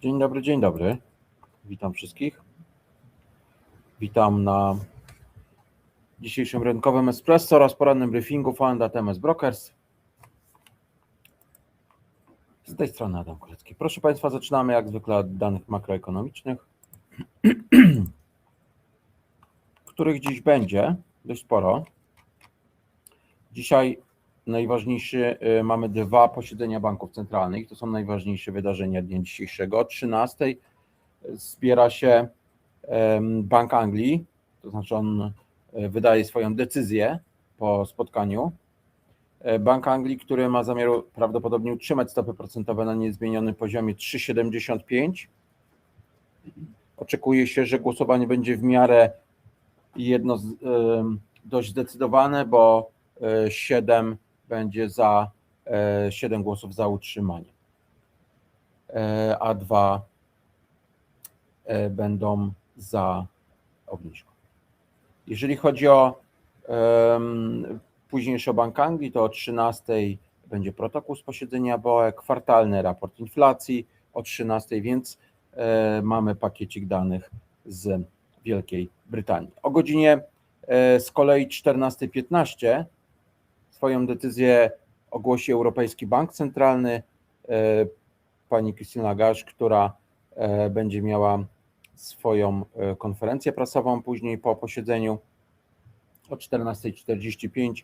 Dzień dobry, dzień dobry. Witam wszystkich. Witam na dzisiejszym rynkowym espresso oraz porannym briefingu Fanda TMS Brokers. Z tej strony Adam Kolecki. Proszę Państwa, zaczynamy jak zwykle od danych makroekonomicznych, których dziś będzie dość sporo. Dzisiaj najważniejszy, y, mamy dwa posiedzenia banków centralnych, to są najważniejsze wydarzenia dnia dzisiejszego. O 13 zbiera się em, Bank Anglii, to znaczy on e, wydaje swoją decyzję po spotkaniu. E, Bank Anglii, który ma zamiar prawdopodobnie utrzymać stopy procentowe na niezmienionym poziomie 3,75. Oczekuje się, że głosowanie będzie w miarę jedno, dość zdecydowane, bo e, 7 będzie za, e, 7 głosów za utrzymanie, E, a 2 e, będą za obniżką. Jeżeli chodzi o em, późniejszy Bank Anglii, to o 13 będzie protokół z posiedzenia BOE, kwartalny raport inflacji o 13, więc e, mamy pakiecik danych z Wielkiej Brytanii. O godzinie e, z kolei 14.15 swoją decyzję ogłosi Europejski Bank Centralny, e, pani Christine Lagarde, która e, będzie miała swoją e, konferencję prasową później po posiedzeniu o 14.45.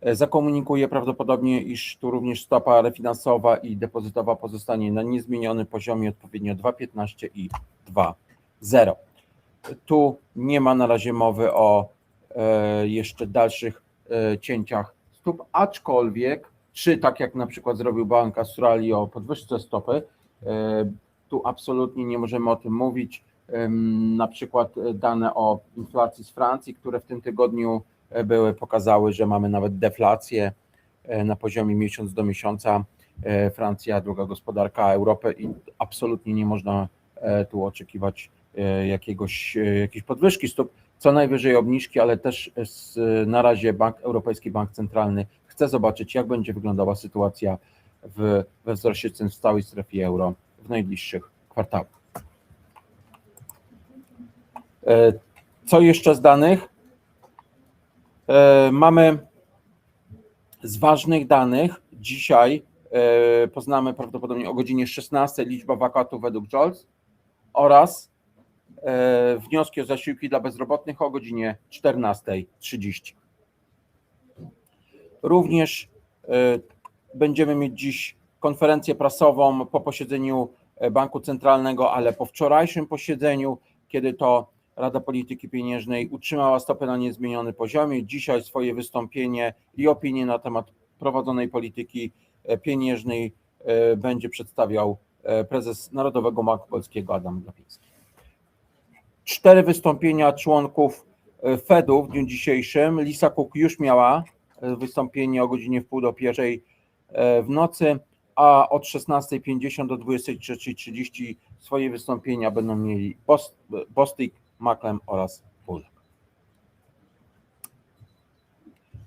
E, Zakomunikuje prawdopodobnie, iż tu również stopa refinansowa i depozytowa pozostanie na niezmienionym poziomie odpowiednio 2,15 i 2,0. Tu nie ma na razie mowy o jeszcze dalszych cięciach stóp, aczkolwiek, czy tak jak na przykład zrobił Bank Australii o podwyżce stopy, e, tu absolutnie nie możemy o tym mówić. Na przykład dane o inflacji z Francji, które w tym tygodniu e, były, pokazały, że mamy nawet deflację e, na poziomie miesiąc do miesiąca. Francja, druga gospodarka Europy i absolutnie nie można tu oczekiwać jakiegoś, jakiejś podwyżki stóp, co najwyżej obniżki, ale też z, na razie Bank, Europejski Bank Centralny chce zobaczyć, jak będzie wyglądała sytuacja w, we wzroście cen w całej strefie euro w najbliższych kwartałach. E, Co jeszcze z danych? E, Mamy z ważnych danych dzisiaj e, poznamy prawdopodobnie o godzinie 16 liczba wakatów według JOLS oraz wnioski o zasiłki dla bezrobotnych o godzinie 14.30. Również e, będziemy mieć dziś konferencję prasową po posiedzeniu e, Banku Centralnego, ale po wczorajszym posiedzeniu, kiedy to Rada Polityki Pieniężnej utrzymała stopę na niezmieniony poziomie. Dzisiaj swoje wystąpienie i opinie na temat prowadzonej polityki e, pieniężnej e, będzie przedstawiał e, prezes Narodowego Banku Polskiego Adam Glapiński. Cztery wystąpienia członków e, Fedu w dniu dzisiejszym. Lisa Cook już miała e, wystąpienie o godzinie w pół do pierwszej e, w nocy, a od 16.50 do 23.30 swoje wystąpienia będą mieli Bost- Bostik, Maklem oraz Pulek.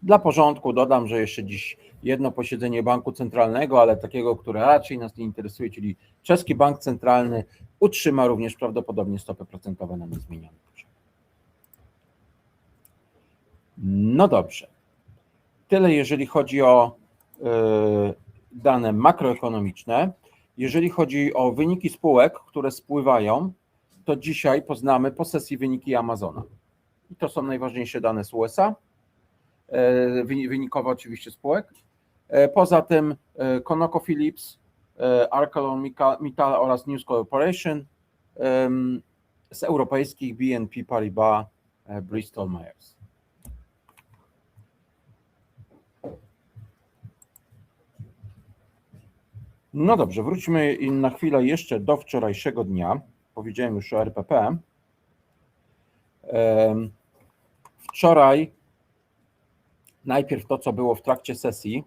Dla porządku dodam, że jeszcze dziś jedno posiedzenie Banku Centralnego, ale takiego, które raczej nas nie interesuje, czyli Czeski Bank Centralny utrzyma również prawdopodobnie stopy procentowe na niezmienionym poziomie. No dobrze. Tyle jeżeli chodzi o y, dane makroekonomiczne. Jeżeli chodzi o wyniki spółek, które spływają, to dzisiaj poznamy po sesji wyniki Amazona. I to są najważniejsze dane z USA. E, wyni- Wynikowe oczywiście spółek. E, Poza tym ConocoPhillips, e, ArcelorMittal oraz News Corporation z europejskich BNP Paribas, Bristol Myers. No dobrze, wróćmy na chwilę jeszcze do wczorajszego dnia. Powiedziałem już o RPP. Wczoraj najpierw to, co było w trakcie sesji,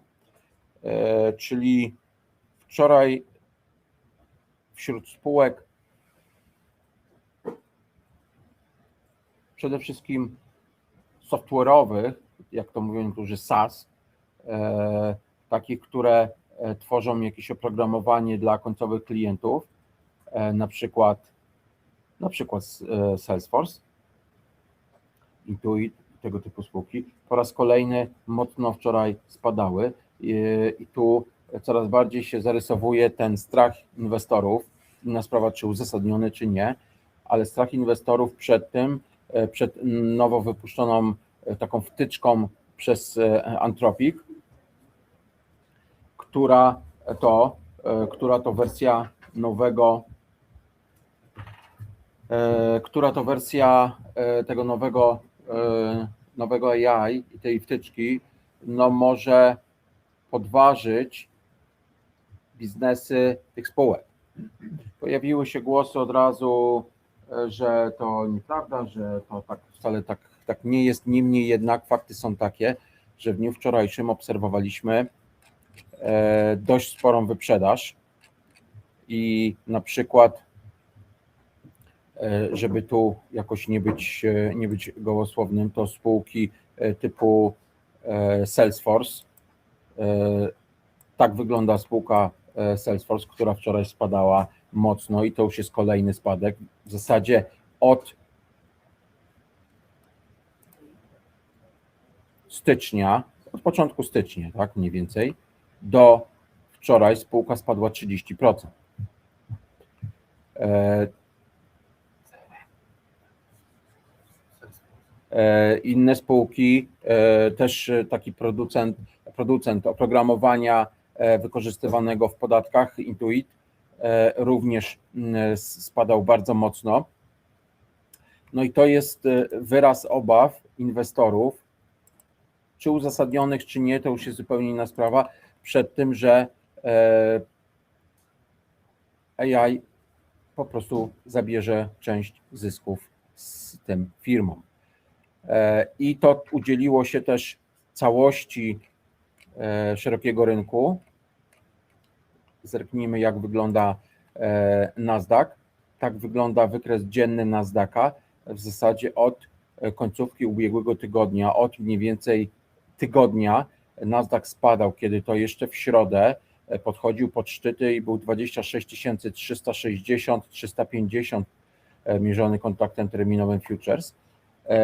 e, czyli wczoraj wśród spółek przede wszystkim software'owych, jak to mówią niektórzy SaaS, e, takich, które e, tworzą jakieś oprogramowanie dla końcowych klientów, na przykład na przykład Salesforce, Intuit, tego typu spółki, po raz kolejny mocno wczoraj spadały. I, tu coraz bardziej się zarysowuje ten strach inwestorów, inna sprawa czy uzasadniony, czy nie, ale strach inwestorów przed tym, e, przed nowo wypuszczoną e, taką wtyczką przez Anthropic, która to, która to wersja nowego E, która to wersja e, tego nowego, e, nowego AI i tej wtyczki no może podważyć biznesy tych spółek. Pojawiły się głosy od razu, że to nieprawda, że to tak wcale tak, tak nie jest. Niemniej jednak fakty są takie, że w dniu wczorajszym obserwowaliśmy dość sporą wyprzedaż i na przykład E, żeby tu jakoś nie być, e, nie być gołosłownym, to spółki e, typu Salesforce. Tak wygląda spółka Salesforce, która wczoraj spadała mocno i to już jest kolejny spadek. W zasadzie od stycznia, od początku stycznia, tak mniej więcej, do wczoraj spółka spadła 30%. Inne spółki, e, też taki producent, producent oprogramowania e, wykorzystywanego w podatkach, Intuit, również spadał bardzo mocno. No i to jest wyraz obaw inwestorów, czy uzasadnionych, czy nie, to już jest zupełnie inna sprawa, przed tym, że AI po prostu zabierze część zysków z tym firmom. E, i to udzieliło się też całości e, szerokiego rynku. Zerknijmy, jak wygląda e, Nasdaq. Tak wygląda wykres dzienny Nasdaqa w zasadzie od końcówki ubiegłego tygodnia, od mniej więcej tygodnia Nasdaq spadał, kiedy to jeszcze w środę podchodził pod szczyty i był 26 360, 350 mierzony kontaktem terminowym futures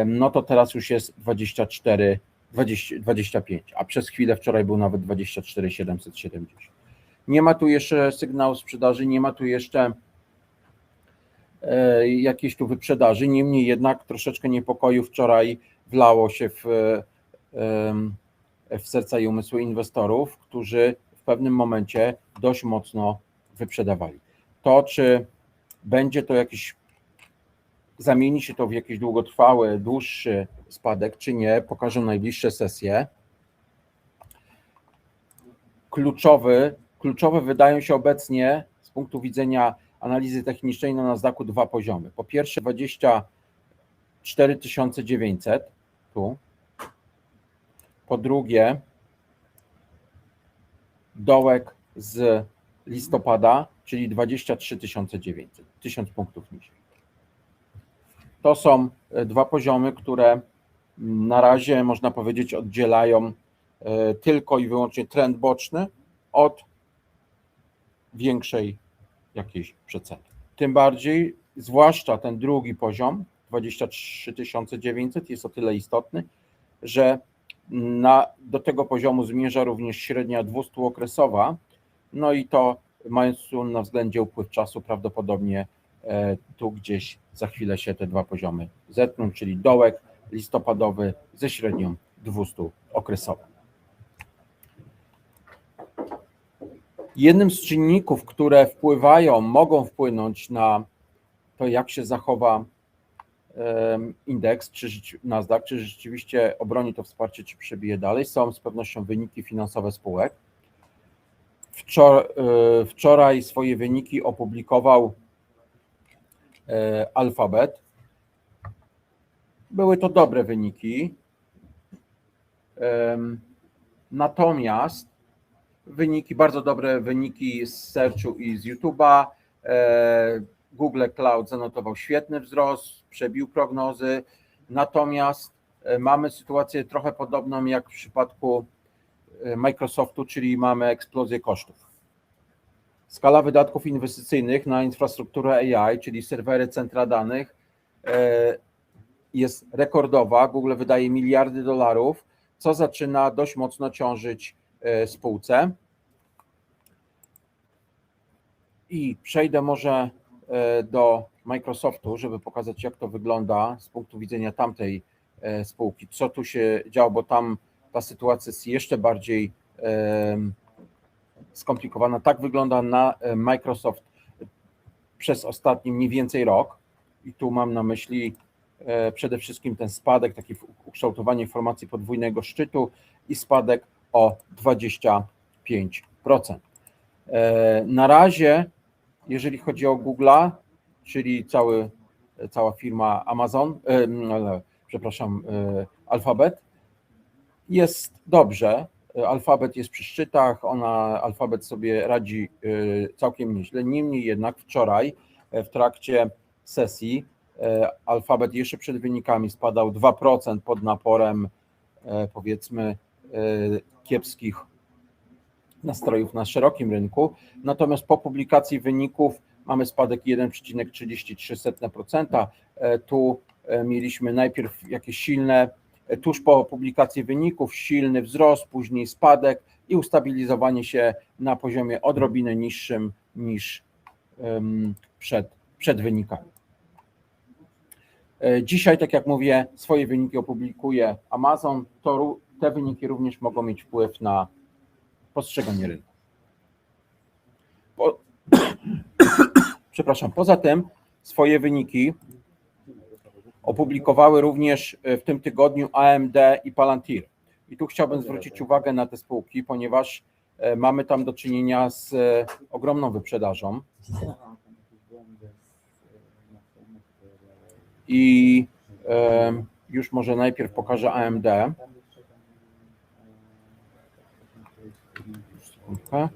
no to teraz już jest 24, 20, 25, a przez chwilę wczoraj był nawet 24 770. Nie ma tu jeszcze sygnału sprzedaży, nie ma tu jeszcze e, jakiejś tu wyprzedaży, niemniej jednak troszeczkę niepokoju wczoraj wlało się w, w serca i umysły inwestorów, którzy w pewnym momencie dość mocno wyprzedawali. To, czy będzie to jakiś zamieni się to w jakiś długotrwały, dłuższy spadek, czy nie, pokażą najbliższe sesje. Kluczowy, kluczowe wydają się obecnie z punktu widzenia analizy technicznej na Nasdaqu dwa poziomy. Po pierwsze 24 900 tu. Po drugie dołek z listopada, czyli 23 900, 1000 punktów niżej. To są e, dwa poziomy, które na razie można powiedzieć oddzielają e, tylko i wyłącznie trend boczny od większej jakiejś przeceny. Tym bardziej, zwłaszcza ten drugi poziom, 23 900 jest o tyle istotny, że na, do tego poziomu zmierza również średnia 200-okresowa, no i to mając na względzie upływ czasu prawdopodobnie tu gdzieś za chwilę się te dwa poziomy zetną, czyli dołek listopadowy ze średnią 200 okresową. Jednym z czynników, które wpływają, mogą wpłynąć na to, jak się zachowa indeks, czy Nasdaq, czy rzeczywiście obroni to wsparcie, czy przebije dalej, są z pewnością wyniki finansowe spółek. E, wczoraj swoje wyniki opublikował E, alfabet. Były to dobre wyniki. Natomiast wyniki, bardzo dobre wyniki z Searchu i z YouTube'a. E, Google Cloud zanotował świetny wzrost, przebił prognozy. Natomiast e, mamy sytuację trochę podobną jak w przypadku Microsoftu, czyli mamy eksplozję kosztów. Skala wydatków inwestycyjnych na infrastrukturę AI, czyli serwery, centra danych, e, jest rekordowa. Google wydaje miliardy dolarów, co zaczyna dość mocno ciążyć e, spółce. I przejdę może e, do Microsoftu, żeby pokazać, jak to wygląda z punktu widzenia tamtej spółki, co tu się działo, bo tam ta sytuacja jest jeszcze bardziej skomplikowana. Tak wygląda na e, Microsoft przez ostatni mniej więcej rok. I tu mam na myśli e, przede wszystkim ten spadek, takie ukształtowanie formacji podwójnego szczytu i spadek o 25%. E, Na razie, jeżeli chodzi o Google'a, czyli cały, cała firma Amazon, przepraszam, Alphabet, jest dobrze. Alfabet jest przy szczytach, ona, Alfabet sobie radzi y, całkiem nieźle. Niemniej jednak wczoraj e, w trakcie sesji Alfabet jeszcze przed wynikami spadał 2% pod naporem powiedzmy kiepskich nastrojów na szerokim rynku. Natomiast po publikacji wyników mamy spadek 1,33%. E, Tu mieliśmy najpierw jakieś silne tuż po publikacji wyników silny wzrost, później spadek i ustabilizowanie się na poziomie odrobinę niższym niż przed, przed wynikami. E, Dzisiaj, tak jak mówię, swoje wyniki opublikuje Amazon. To, te wyniki również mogą mieć wpływ na postrzeganie rynku. Po, przepraszam, poza tym swoje wyniki opublikowały również e, w tym tygodniu AMD i Palantir. I tu chciałbym zwrócić uwagę na te spółki, ponieważ e, mamy tam do czynienia z e, ogromną wyprzedażą i już może najpierw pokażę AMD. Sekundkę.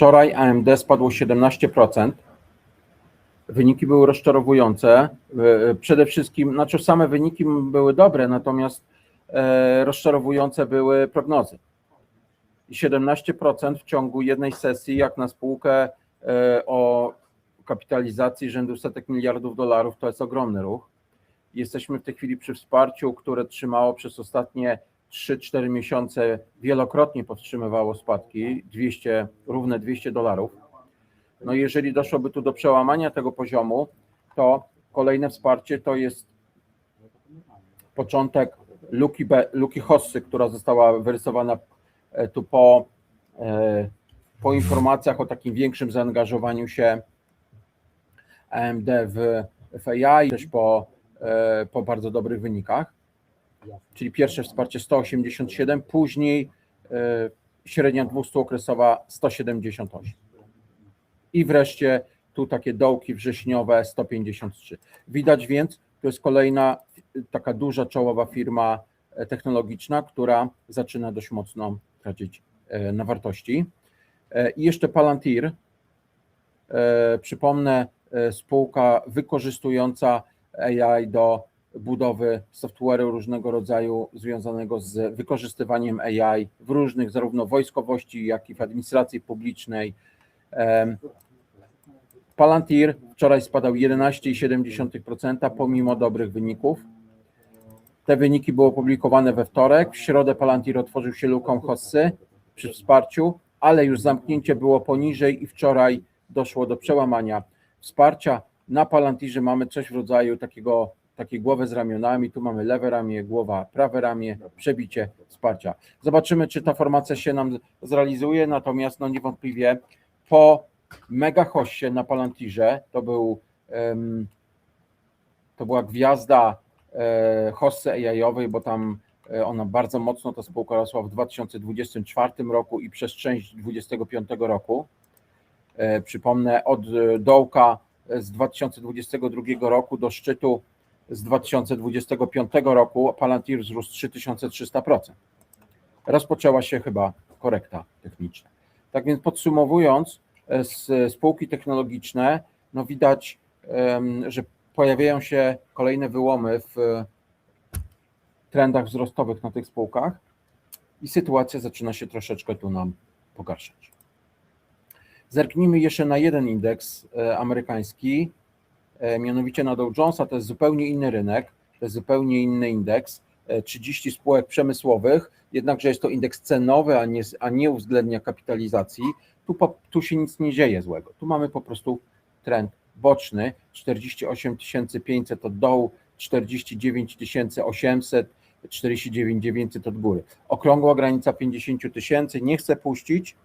Wczoraj AMD spadło 17%. Wyniki były rozczarowujące. E, Przede wszystkim, znaczy same wyniki były dobre, natomiast e, rozczarowujące były prognozy. I 17% w ciągu jednej sesji, jak na spółkę e, o kapitalizacji rzędu setek miliardów dolarów, to jest ogromny ruch. Jesteśmy w tej chwili przy wsparciu, które trzymało przez ostatnie 3-4 miesiące, wielokrotnie powstrzymywało spadki, 200, równe 200 dolarów. No jeżeli doszłoby tu do przełamania tego poziomu, to kolejne wsparcie to jest początek luki, B, luki Hossy, która została wyrysowana e, tu po, e, po informacjach o takim większym zaangażowaniu się AMD w, w AI, też po, e, po bardzo dobrych wynikach. Czyli pierwsze wsparcie 187, później e, średnia 200-okresowa 178. I wreszcie tu takie dołki wrześniowe 153. Widać więc, to jest kolejna e, taka duża czołowa firma e, technologiczna, która zaczyna dość mocno tracić na wartości. I jeszcze Palantir, przypomnę, spółka wykorzystująca AI do budowy software'u różnego rodzaju związanego z wykorzystywaniem AI w różnych, zarówno wojskowości, jak i w administracji publicznej. Palantir wczoraj spadał 11,7% pomimo dobrych wyników. Te wyniki były opublikowane we wtorek. W środę Palantir otworzył się luką Hossy przy wsparciu, ale już zamknięcie było poniżej i wczoraj doszło do przełamania wsparcia. Na Palantirze mamy coś w rodzaju takiego, takiej głowy z ramionami. Tu mamy lewe ramię, głowa, prawe ramię, przebicie wsparcia. Zobaczymy, czy ta formacja się nam zrealizuje, natomiast no niewątpliwie po mega hossie na Palantirze, to był em, to była gwiazda e, hossy AI-owej, bo tam e, ona bardzo mocno, ta spółka rosła w 2024 roku i przez część 2025 roku. E, Przypomnę, od dołka z 2022 roku do szczytu z 2025 roku Palantir wzrósł 3300%. Rozpoczęła się chyba korekta techniczna. Tak więc podsumowując, e, spółki technologiczne, no widać, że pojawiają się kolejne wyłomy w, trendach wzrostowych na tych spółkach i sytuacja zaczyna się troszeczkę tu nam pogarszać. Zerknijmy jeszcze na jeden indeks e, amerykański, mianowicie na Dow Jonesa, to jest zupełnie inny rynek, to jest zupełnie inny indeks, 30 spółek przemysłowych, jednakże jest to indeks cenowy, a nie, a nie uwzględnia kapitalizacji. Tu, tu się nic nie dzieje złego. Tu mamy po prostu trend boczny 48 500 od dołu, 49 800, 49 900 od góry. Okrągła granica 50 tysięcy nie chce puścić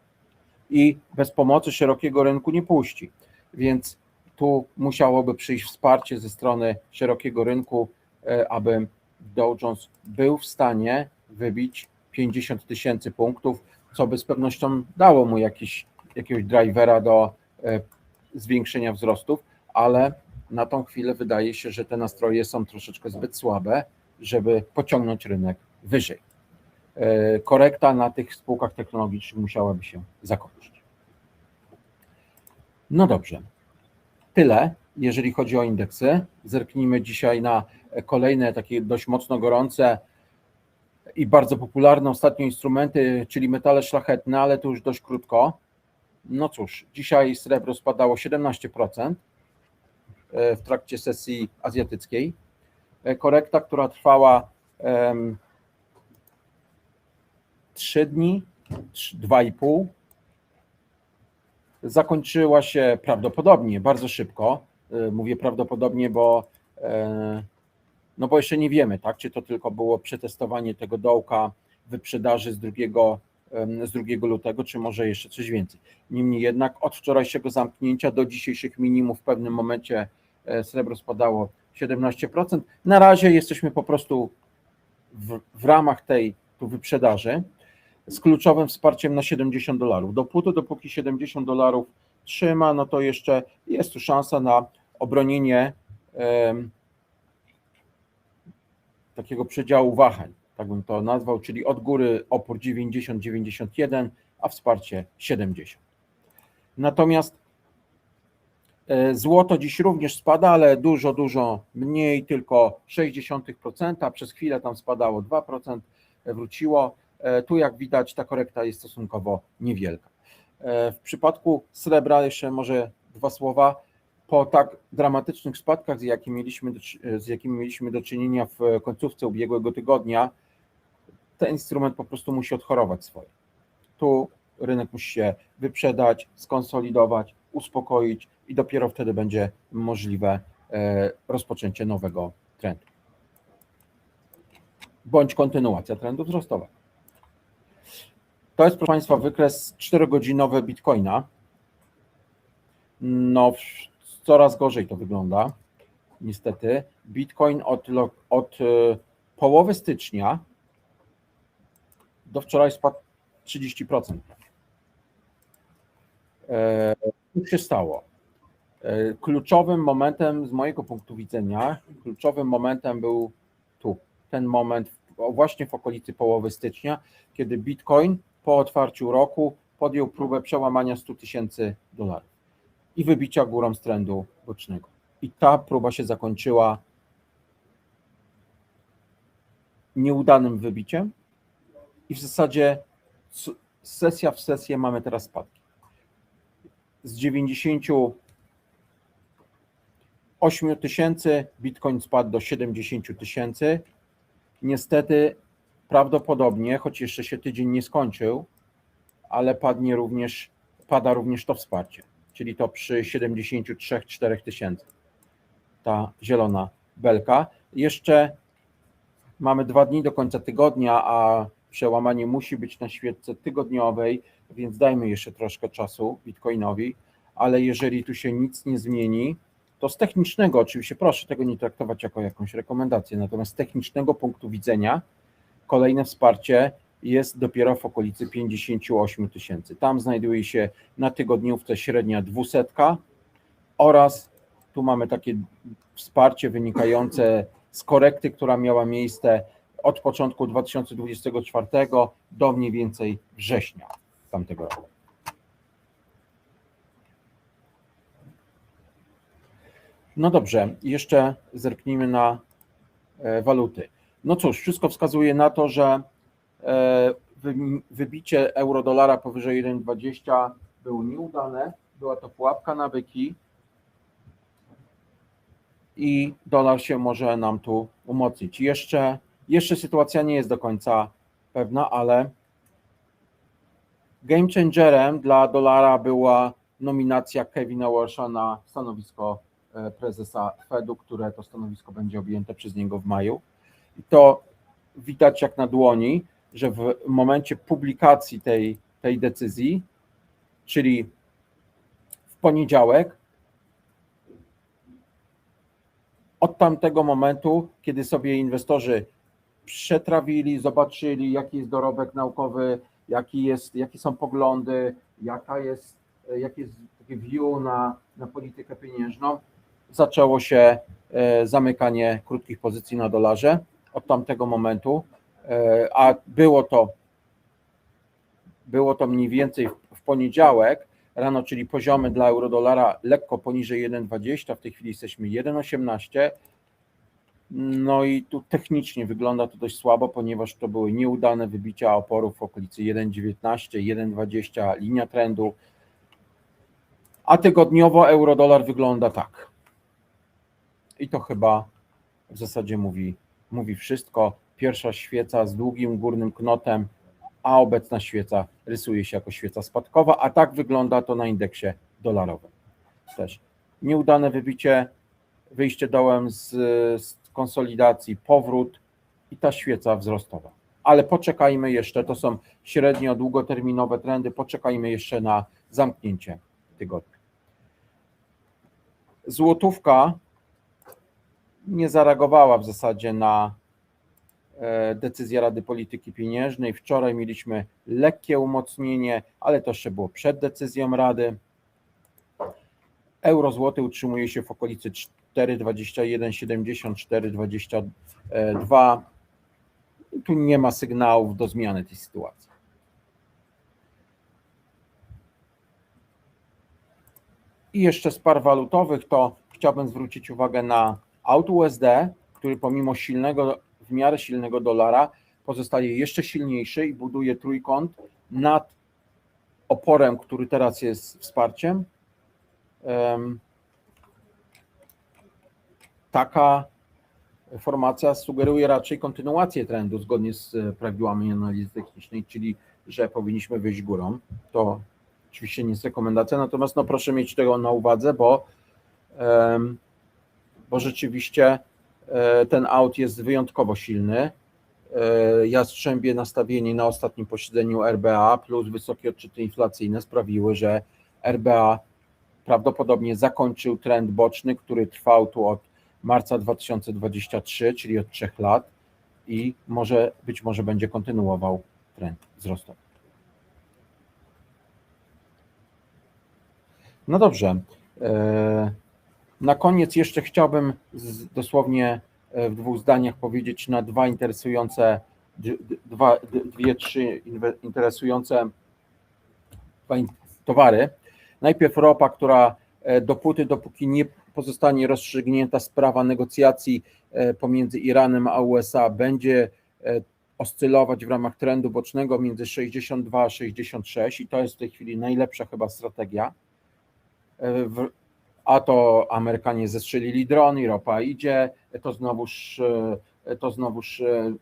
i bez pomocy szerokiego rynku nie puści. Więc tu musiałoby przyjść wsparcie ze strony szerokiego rynku, e, aby Dow Jones był w stanie wybić 50 tysięcy punktów, co by z pewnością dało mu jakiś, jakiegoś drivera do e, zwiększenia wzrostów, ale na tą chwilę wydaje się, że te nastroje są troszeczkę zbyt słabe, żeby pociągnąć rynek wyżej. E, korekta na tych spółkach technologicznych musiałaby się zakończyć. No dobrze. Tyle, jeżeli chodzi o indeksy. Zerknijmy dzisiaj na kolejne takie dość mocno gorące i bardzo popularne ostatnio instrumenty, czyli metale szlachetne, ale to już dość krótko. No cóż, dzisiaj srebro spadało 17% e, w trakcie sesji azjatyckiej. E, korekta, która trwała 3 dni, 2,5, zakończyła się prawdopodobnie bardzo szybko. E, mówię prawdopodobnie, bo no bo jeszcze nie wiemy, tak, czy to tylko było przetestowanie tego dołka wyprzedaży z drugiego z 2 lutego, czy może jeszcze coś więcej. Niemniej jednak od wczorajszego zamknięcia do dzisiejszych minimów w pewnym momencie e, srebro spadało 17%. Na razie jesteśmy po prostu w, w ramach tej tu wyprzedaży z kluczowym wsparciem na 70 dolarów. Dopóty, dopóki 70 dolarów trzyma, no to jeszcze jest tu szansa na obronienie takiego przedziału wahań, tak bym to nazwał, czyli od góry opór 90-91, a wsparcie 70. Natomiast e, złoto dziś również spada, ale dużo, dużo mniej, tylko 0,6%, przez chwilę tam spadało 2%, wróciło. E, tu jak widać ta korekta jest stosunkowo niewielka. E, w przypadku srebra jeszcze może dwa słowa po tak dramatycznych spadkach, z jakimi mieliśmy z jakimi mieliśmy do czynienia w końcówce ubiegłego tygodnia, ten instrument po prostu musi odchorować swoje. Tu rynek musi się wyprzedać, skonsolidować, uspokoić i dopiero wtedy będzie możliwe e, rozpoczęcie nowego trendu. Bądź kontynuacja trendu wzrostowego. To jest, proszę Państwa, wykres 4-godzinowy Bitcoina. No, coraz gorzej to wygląda. Niestety. Bitcoin od, od e, połowy stycznia do wczoraj spadł 30%. E, co się stało? E, kluczowym momentem z mojego punktu widzenia, kluczowym momentem był tu, ten moment właśnie w okolicy połowy stycznia, kiedy Bitcoin po otwarciu roku podjął próbę przełamania 100 tysięcy dolarów i wybicia górą z trendu bocznego. I ta próba się zakończyła nieudanym wybiciem i w zasadzie sesja w sesję mamy teraz spadki. Z 98 tysięcy Bitcoin spadł do 70 tysięcy. Niestety prawdopodobnie, choć jeszcze się tydzień nie skończył, ale padnie również, pada również to wsparcie czyli to przy 73-4 tysięcy. Ta zielona belka. Jeszcze mamy dwa dni do końca tygodnia, a przełamanie musi być na świetce tygodniowej, więc dajmy jeszcze troszkę czasu Bitcoinowi, ale jeżeli tu się nic nie zmieni, to z technicznego, oczywiście proszę tego nie traktować jako jakąś rekomendację, natomiast z technicznego punktu widzenia kolejne wsparcie jest dopiero w okolicy 58 tysięcy. Tam znajduje się na tygodniówce średnia dwusetka oraz tu mamy takie wsparcie wynikające z korekty, która miała miejsce od początku 2024 do mniej więcej września tamtego roku. No dobrze, jeszcze zerknijmy na e, waluty. No cóż, wszystko wskazuje na to, że e, wy- wybicie euro-dolara powyżej 1,20 było nieudane. Była to pułapka na byki i dolar się może nam tu umocnić. Jeszcze, jeszcze sytuacja nie jest do końca pewna, ale game changerem dla dolara była nominacja Kevina Walsha na stanowisko e, prezesa Fedu, które to stanowisko będzie objęte przez niego w maju. I to widać jak na dłoni, że w momencie publikacji tej, tej decyzji, czyli w poniedziałek, od tamtego momentu, kiedy sobie inwestorzy przetrawili, zobaczyli, jaki jest dorobek naukowy, jaki jest, jakie są poglądy, jaka jest, jaki jest taki view na, na politykę pieniężną, zaczęło się e, zamykanie krótkich pozycji na dolarze od tamtego momentu, e, a było to było to mniej więcej w, poniedziałek rano, czyli poziomy dla eurodolara lekko poniżej 1,20, w tej chwili jesteśmy 1,18. No i tu technicznie wygląda to dość słabo, ponieważ to były nieudane wybicia oporów w okolicy 1,19, 1,20, linia trendu. A tygodniowo eurodolar wygląda tak. I to chyba w zasadzie mówi, mówi wszystko. Pierwsza świeca z długim górnym knotem, a obecna świeca rysuje się jako świeca spadkowa, a tak wygląda to na indeksie dolarowym. Też nieudane wybicie, wyjście dołem z, z konsolidacji, powrót i ta świeca wzrostowa. Ale poczekajmy jeszcze, to są średnio długoterminowe trendy, poczekajmy jeszcze na zamknięcie tygodnia. Złotówka nie zareagowała w zasadzie na e, decyzję Rady Polityki Pieniężnej. Wczoraj mieliśmy lekkie umocnienie, ale to jeszcze było przed decyzją Rady. Euro złoty utrzymuje się w okolicy 4,21, 4,22. Tu nie ma sygnałów do zmiany tej sytuacji. I jeszcze z par walutowych to chciałbym zwrócić uwagę na aut USD, który pomimo silnego, w miarę silnego dolara pozostaje jeszcze silniejszy i buduje trójkąt nad oporem, który teraz jest wsparciem. Em, Taka formacja sugeruje raczej kontynuację trendu zgodnie z e, prawidłami analizy technicznej, czyli że powinniśmy wyjść górą. To oczywiście nie jest rekomendacja, natomiast no proszę mieć tego na uwadze, bo bo rzeczywiście e, ten aut jest wyjątkowo silny. E, Jastrzębie nastawienie na ostatnim posiedzeniu RBA plus wysokie odczyty inflacyjne sprawiły, że RBA prawdopodobnie zakończył trend boczny, który trwał tu od marca 2023, czyli od trzech lat i może być może będzie kontynuował trend wzrostowy. No dobrze. Na koniec jeszcze chciałbym z, dosłownie e, w dwóch zdaniach powiedzieć na dwa interesujące, dwa, dwie, trzy interesujące towary. Najpierw ropa, która e, dopóty, dopóki nie pozostanie rozstrzygnięta sprawa negocjacji e, pomiędzy Iranem a USA, będzie oscylować w ramach trendu bocznego między 62 a 66 i to jest w tej chwili najlepsza chyba strategia. A to Amerykanie zestrzelili dron i ropa idzie, to znowuż, e, to znowuż e,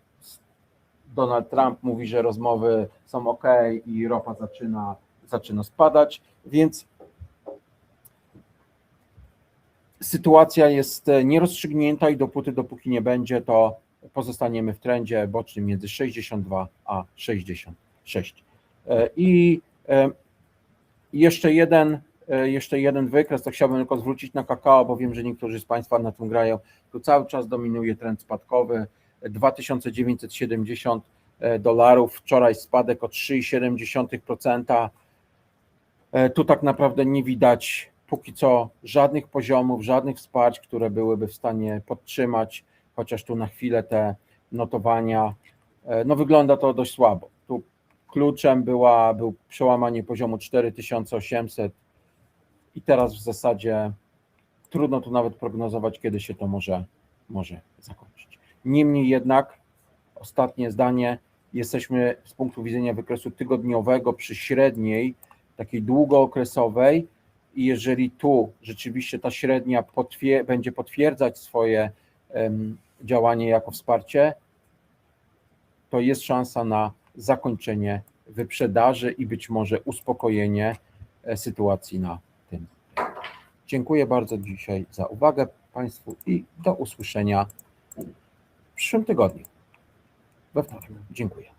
Donald Trump mówi, że rozmowy są ok i ropa zaczyna, zaczyna spadać, więc sytuacja jest e, nierozstrzygnięta i dopóty, dopóki nie będzie, to pozostaniemy w trendzie bocznym między 62 a 66. E, I jeszcze jeden, jeszcze jeden wykres, to chciałbym tylko zwrócić na kakao, bo wiem, że niektórzy z Państwa na tym grają. Tu cały czas dominuje trend spadkowy. 2970 dolarów, wczoraj spadek o 3,7%. E, Tu tak naprawdę nie widać póki co żadnych poziomów, żadnych wsparć, które byłyby w stanie podtrzymać, chociaż tu na chwilę te notowania, e, no wygląda to dość słabo. Tu kluczem była, był przełamanie poziomu 4800 i teraz w zasadzie trudno tu nawet prognozować, kiedy się to może, może zakończyć. Niemniej jednak ostatnie zdanie. Jesteśmy z punktu widzenia wykresu tygodniowego przy średniej, takiej długookresowej i jeżeli tu rzeczywiście ta średnia potwier- będzie potwierdzać swoje em, działanie jako wsparcie, to jest szansa na zakończenie wyprzedaży i być może uspokojenie e, sytuacji na. Dziękuję bardzo dzisiaj za uwagę Państwu i do usłyszenia w przyszłym tygodniu. We wtorek. Dziękuję.